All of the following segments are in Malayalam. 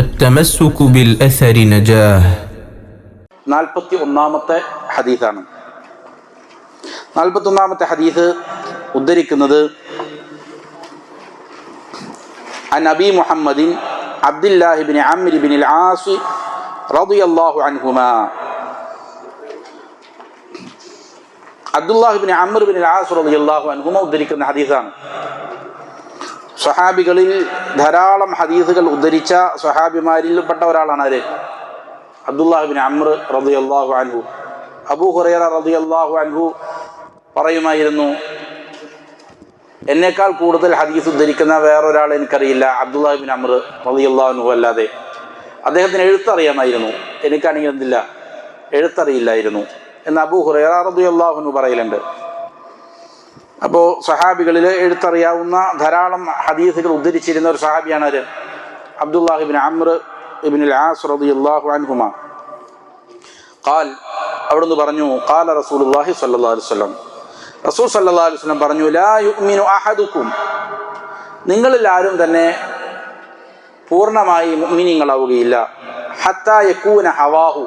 التمسك بالأثر نجاه നാൽപ്പത്തി ഒന്നാമത്തെ ഹദീസാണ് നാൽപ്പത്തി ഒന്നാമത്തെ ഹദീസ് ഉദ്ധരിക്കുന്നത് عن أبي محمد عبد الله بن عمرو بن العاص رضي الله عنهما Abdullahi bin Amar bin as റളിയല്ലാഹു അൻഹുമ ഉദ്ധരിക്കുന്ന ഹദീസാണ് സ്വഹാബികളിൽ ധാരാളം ഹദീസുകൾ ഉദ്ധരിച്ച സ്വഹാബിമാരിൽപ്പെട്ട ഒരാളാണ് ആര്? അബ്ദുല്ലാഹിബിൻ അമ്ര അള്ളാഹു അൻഹു. അബൂ ഹുറൈറ അള്ളാഹു അൻഹു പറയുമായിരുന്നു എന്നേക്കാൾ കൂടുതൽ ഹദീസ് ഉദ്ധരിക്കുന്ന വേറൊരാൾ എനിക്കറിയില്ല അബ്ദുല്ലാഹിബിൻ അമ്ര റളിയല്ലാഹു അള്ളാഹു അല്ലാതെ. അദ്ദേഹത്തിന് എഴുത്തറിയാമായിരുന്നു എനിക്കാണെങ്കിൽ എന്തില്ല? എഴുത്തറിയില്ലായിരുന്നു. എന്ന് അബൂ ഹുറൈറ റളിയല്ലാഹു അൻഹു പറയലുണ്ട്. അപ്പോൾ സഹാബികളിൽ എഴുത്തറിയാവുന്ന ധാരാളം ഹദീസുകൾ ഉദ്ധരിച്ചിരുന്ന ഒരു സഹാബിയാണ് അവർ അബ്ദുല്ലാഹിബിൻ അമ്ര ഇബിൻ ആസ് അൻഹുമ. ഖാൽ അവിടുന്ന് പറഞ്ഞു കാല അലൈഹി വസല്ലം. റസൂൽ സല്ലാ അലൈഹി വസല്ലം പറഞ്ഞു ലാ യുമിനു അഹദുക്കും. നിങ്ങളിൽ ആരും തന്നെ പൂർണമായി മിനിങ്ങളാവുകയില്ല ഹത്താ യകൂന ഹവാഹു.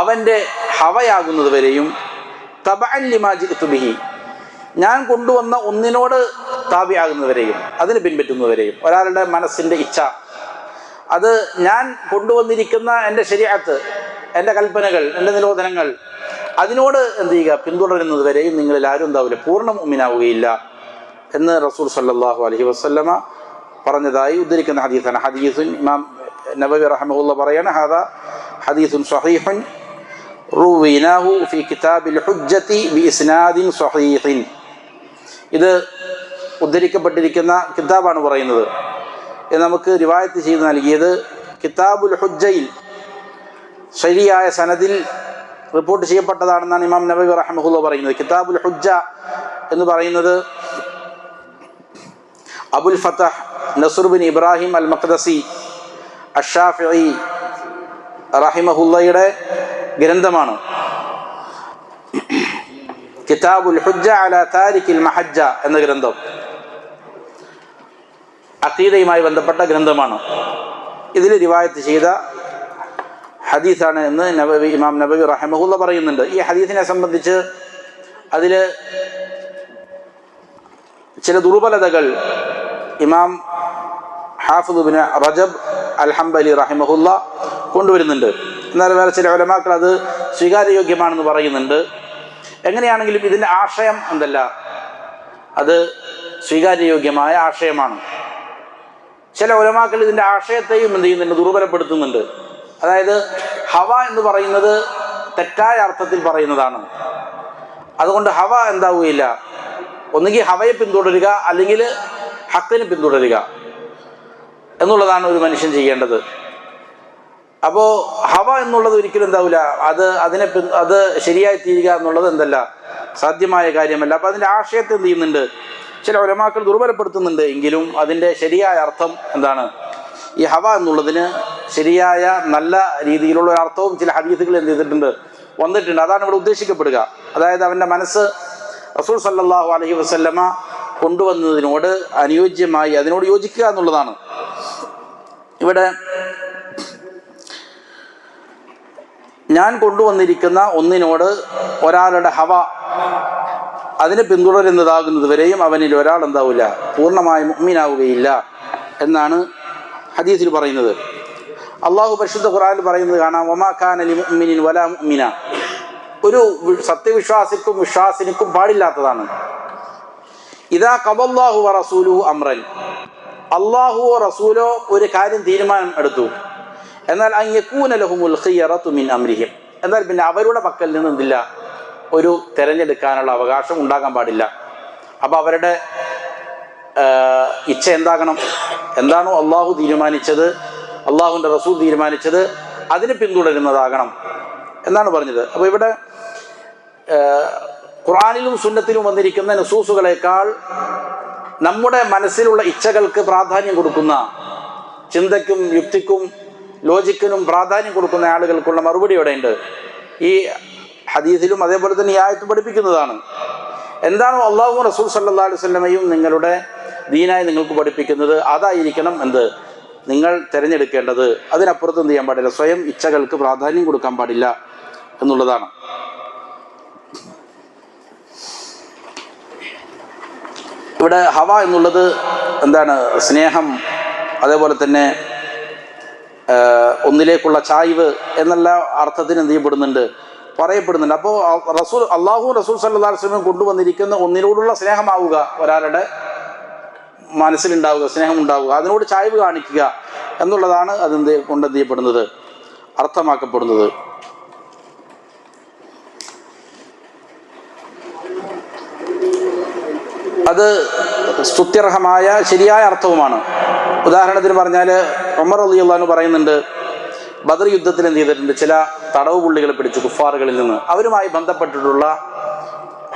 അവന്റെ ഹവയാകുന്നത് വരെയും തബഅൻ ലിമാ ജിഅ്തു ബിഹി. ഞാൻ കൊണ്ടുവന്ന ഒന്നിനോട് താപിയാകുന്നവരെയും അതിന് പിൻപറ്റുന്നവരെയും ഒരാളുടെ മനസ്സിന്റെ ഇച്ഛ. അത് ഞാൻ കൊണ്ടുവന്നിരിക്കുന്ന എന്റെ ശരിയാത്ത് എന്റെ കൽപ്പനകൾ എന്റെ നിരോധനങ്ങൾ അതിനോട് എന്ത് ചെയ്യുക? പിന്തുടരുന്നത് വരെയും നിങ്ങളിൽ ആരും എന്താവില്ല പൂർണ മുമ്മിനാവുകയില്ല എന്ന് റസൂൽ സല്ലാഹു അലഹി വസല്ലമ പറഞ്ഞതായി ഉദ്ധരിക്കുന്ന ഹദീസാണ്. ഹദീസുൻ ഇമാം നബബി റഹമുല്ല പറയാണ് ഹാദ ഹദീസുൻ സഹീഹുൻ റൂവിനാഹു ഫി കിതാബിൽ ഹുജ്ജത്തി ബി ഇസ്നാദിൻ സഹീഹിൻ ഇത് ഉദ്ധരിക്കപ്പെട്ടിരിക്കുന്ന കിതാബാണ് പറയുന്നത്. ഇത് നമുക്ക് റിവായത്ത് ചെയ്ത് നൽകിയത് കിതാബുൽ ഹുജ്ജയിൽ ശരിയായ സനദിൽ റിപ്പോർട്ട് ചെയ്യപ്പെട്ടതാണെന്നാണ് ഇമാം നബി റഹ്മഹുല്ല പറയുന്നത്. കിതാബുൽ ഹുജ്ജ എന്ന് പറയുന്നത് അബുൽ ഫത്തഹ് നസുർബിൻ ഇബ്രാഹിം അൽ മഖ്ദസി അഷാഫി റഹിമഹുല്ലയുടെ ഗ്രന്ഥമാണ്. കിതാബുൽ ഹുജ്ജ മഹജ്ജ എന്ന ഗ്രന്ഥം. അക്കീദയുമായി ബന്ധപ്പെട്ട ഗ്രന്ഥമാണ്. ഇതിൽ റിവായത്ത് ചെയ്ത ഹദീസാണ് എന്ന് നബവി ഇമാം നബവി റഹമഹുല്ല പറയുന്നുണ്ട്. ഈ ഹദീസിനെ സംബന്ധിച്ച് അതിൽ ചില ദുർബലതകൾ ഇമാം ഹാഫുദുബിന് റജബ് അൽഹംബലി റഹിമഹുല്ല കൊണ്ടുവരുന്നുണ്ട്. എന്നാൽ വേറെ ചില ഒലമാക്കൾ അത് സ്വീകാര്യയോഗ്യമാണെന്ന് പറയുന്നുണ്ട്. എങ്ങനെയാണെങ്കിലും ഇതിന്റെ ആശയം എന്തല്ല? അത് സ്വീകാര്യയോഗ്യമായ ആശയമാണ്. ചില ഉലമാക്കൾ ഇതിന്റെ ആശയത്തെയും എന്ത് ചെയ്യുന്നുണ്ട്? ദുർബലപ്പെടുത്തുന്നുണ്ട്. അതായത് ഹവ എന്ന് പറയുന്നത് തെറ്റായ അർത്ഥത്തിൽ പറയുന്നതാണ്. അതുകൊണ്ട് ഹവ എന്താവുകയില്ല. ഒന്നുകിൽ ഹവയെ പിന്തുടരുക അല്ലെങ്കിൽ ഹക്കിന് പിന്തുടരുക എന്നുള്ളതാണ് ഒരു മനുഷ്യൻ ചെയ്യേണ്ടത്. അപ്പോൾ ഹവ എന്നുള്ളത് ഒരിക്കലും എന്താവില്ല അത് അതിനെ അത് ശരിയായി തീരുക എന്നുള്ളത് എന്തല്ല സാധ്യമായ കാര്യമല്ല. അപ്പോൾ അതിന്റെ ആശയത്തെ എന്ത് ചെയ്യുന്നുണ്ട്? ചില ഒലമാക്കൾ ദുർബലപ്പെടുത്തുന്നുണ്ട്. എങ്കിലും അതിന്റെ ശരിയായ അർത്ഥം എന്താണ്? ഈ ഹവ എന്നുള്ളതിന് ശരിയായ നല്ല രീതിയിലുള്ള ഒരു അർത്ഥവും ചില ഹദീസുകൾ എന്ത് ചെയ്തിട്ടുണ്ട്? വന്നിട്ടുണ്ട്. അതാണ് ഇവിടെ ഉദ്ദേശിക്കപ്പെടുക. അതായത് അവന്റെ മനസ്സ് റസൂൽ സല്ലാഹു അലഹി വസല്ലമ കൊണ്ടുവന്നതിനോട് അനുയോജ്യമായി അതിനോട് യോജിക്കുക എന്നുള്ളതാണ്. ഇവിടെ ഞാൻ കൊണ്ടുവന്നിരിക്കുന്ന ഒന്നിനോട് ഒരാളുടെ ഹവ അതിനെ പിന്തുടരുന്നതാകുന്നത് വരെയും അവനിൽ ഒരാൾ എന്താവില്ല പൂർണമായി മുഅ്മിനാവുകയില്ല എന്നാണ് ഹദീസിൽ പറയുന്നത്. അള്ളാഹു പരിശുദ്ധ ഖുറാനിൽ പറയുന്നത് കാണാം ഒമാ ഖാൻ അലി വലാ മുഅ്മിന. ഒരു സത്യവിശ്വാസിക്കും വിശ്വാസിനിക്കും പാടില്ലാത്തതാണ്. ഇതാ കബല്ലാഹു റസൂലു അമ്രൻ അള്ളാഹുവോ റസൂലോ ഒരു കാര്യം തീരുമാനം എടുത്തു. എന്നാൽ അയ്യക്കൂന ലഹുമുൽ ഖിയറത്തു മിൻ അമ്രിഹിം. എന്നാൽ പിന്നെ അവരുടെ പക്കൽ നിന്ന് എന്തില്ല? ഒരു തിരഞ്ഞെടുക്കാനുള്ള അവകാശം ഉണ്ടാകാൻ പാടില്ല. അപ്പോൾ അവരുടെ ഇച്ഛ എന്താകണം? എന്താണോ അള്ളാഹു തീരുമാനിച്ചത് അള്ളാഹുവിന്റെ റസൂൽ തീരുമാനിച്ചത് അതിന് പിന്തുടരുന്നതാകണം എന്നാണ് പറഞ്ഞത്. അപ്പോൾ ഇവിടെ ഖുറാനിലും സുന്നത്തിലും വന്നിരിക്കുന്ന നസൂസുകളേക്കാൾ നമ്മുടെ മനസ്സിലുള്ള ഇച്ഛകൾക്ക് പ്രാധാന്യം കൊടുക്കുന്ന ചിന്തയ്ക്കും യുക്തിക്കും ലോജിക്കിനും പ്രാധാന്യം കൊടുക്കുന്ന ആളുകൾക്കുള്ള മറുപടി ഇവിടെയുണ്ട് ഈ ഹദീസിലും അതേപോലെ തന്നെ ഈ ആയത്ത് പഠിപ്പിക്കുന്നതാണ്. എന്താണോ അള്ളാഹു റസൂൽ സല്ലാ അലൈഹി സ്വല്ലമയും നിങ്ങളുടെ ദീനായി നിങ്ങൾക്ക് പഠിപ്പിക്കുന്നത്? അതായിരിക്കണം എന്ത്? നിങ്ങൾ തിരഞ്ഞെടുക്കേണ്ടത്. അതിനപ്പുറത്ത് എന്ത് ചെയ്യാൻ പാടില്ല? സ്വയം ഇച്ഛകൾക്ക് പ്രാധാന്യം കൊടുക്കാൻ പാടില്ല എന്നുള്ളതാണ്. ഇവിടെ ഹവ എന്നുള്ളത് എന്താണ്? സ്നേഹം അതേപോലെ തന്നെ ഒന്നിലേക്കുള്ള ചായ്വ് എന്നുള്ള അർത്ഥത്തിന് എന്ത് ചെയ്യപ്പെടുന്നുണ്ട് പറയപ്പെടുന്നുണ്ട് അപ്പോൾ റസൂൽ അള്ളാഹു റസൂൽ സല്ലാ വസ്ലമും കൊണ്ടുവന്നിരിക്കുന്ന ഒന്നിനോടുള്ള സ്നേഹമാവുക ഒരാളുടെ മനസ്സിലുണ്ടാവുക സ്നേഹം ഉണ്ടാവുക അതിനോട് ചായ്വ് കാണിക്കുക എന്നുള്ളതാണ് അതെന്ത് കൊണ്ടെന്ത് ചെയ്യപ്പെടുന്നത് അർത്ഥമാക്കപ്പെടുന്നത്. അത് സ്തുത്യർഹമായ ശരിയായ അർത്ഥവുമാണ്. ഉദാഹരണത്തിന് പറഞ്ഞാൽ ഉമർ അലി പറയുന്നുണ്ട് ബദർ യുദ്ധത്തിൽ എന്ത് ചെയ്തിട്ടുണ്ട്? ചില തടവ് പുള്ളികളെ പിടിച്ചു കുഫാറുകളിൽ നിന്ന്. അവരുമായി ബന്ധപ്പെട്ടിട്ടുള്ള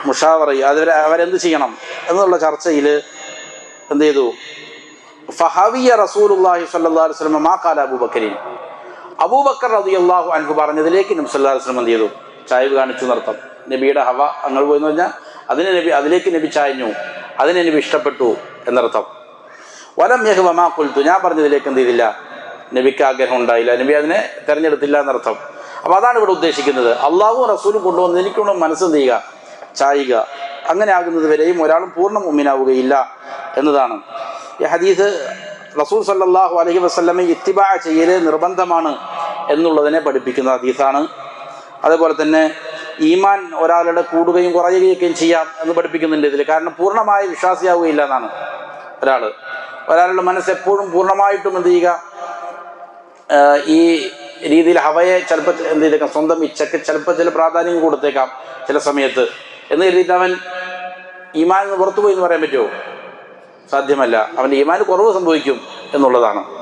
മുഷാവറി അത് അവരെന്ത് ചെയ്യണം എന്നുള്ള ചർച്ചയിൽ എന്ത് ചെയ്തു? ഫഹവിയ റസൂലുല്ലാഹി വസല്ലം മാ കാല അബൂബക്കരീൻ. അബൂബക്കർ റളിയല്ലാഹു അൻഹു പറഞ്ഞതിലേക്ക് നബി സല്ലാ വസല്ലം എന്ത് ചെയ്തു? ചായവ് കാണിച്ചു നിർത്തം നബിയുടെ ഹവ അങ്ങനെ പോയെന്ന് പറഞ്ഞാൽ അതിനെ നബി അതിലേക്ക് നബി ചായഞ്ഞു അതിനെ നബി ഇഷ്ടപ്പെട്ടു എന്നർത്ഥം. വലം യഹ് വമാ കുൽത്തു ഞാൻ പറഞ്ഞതിലേക്ക് എന്ത് ചെയ്തില്ല? നബിക്ക് ആഗ്രഹം ഉണ്ടായില്ല. നബി അതിനെ തിരഞ്ഞെടുത്തില്ല എന്നർത്ഥം. അപ്പോൾ അതാണ് ഇവിടെ ഉദ്ദേശിക്കുന്നത്. അള്ളാഹു റസൂലും കൊണ്ടുവന്ന് എനിക്കുള്ള മനസ്സെന്ത് ചെയ്യുക? ചായുക. അങ്ങനെ ആകുന്നത് വരെയും ഒരാളും പൂർണ മുമ്മിനാവുകയില്ല എന്നതാണ്. ഈ ഹദീസ് റസൂൽ സല്ലാഹു അലഹി വസ്ലമെ ഇത്തിബാ ചെയ്യൽ നിർബന്ധമാണ് എന്നുള്ളതിനെ പഠിപ്പിക്കുന്ന ഹദീസാണ്. അതേപോലെ തന്നെ ഈമാൻ ഒരാളുടെ കൂടുകയും കുറയുകയൊക്കെയും ചെയ്യാം എന്ന് പഠിപ്പിക്കുന്നുണ്ട് ഇതിൽ കാരണം പൂർണമായ വിശ്വാസിയാവുകയില്ല എന്നാണ് ഒരാൾ ഒരാളുടെ മനസ്സ് എപ്പോഴും പൂർണമായിട്ടും എന്ത് ചെയ്യുക ഈ രീതിയിൽ ഹവയെ ചിലപ്പോൾ എന്ത് ചെയ്തേക്കാം സ്വന്തം ഇച്ഛക്ക് ചിലപ്പോൾ ചില പ്രാധാന്യം കൊടുത്തേക്കാം ചില സമയത്ത്. എന്ന് കരുതിയിട്ട് അവൻ ഈമാൻ പുറത്തു പോയി എന്ന് പറയാൻ പറ്റുമോ? സാധ്യമല്ല. അവന്റെ ഈമാൻ കുറവ് സംഭവിക്കും എന്നുള്ളതാണ്.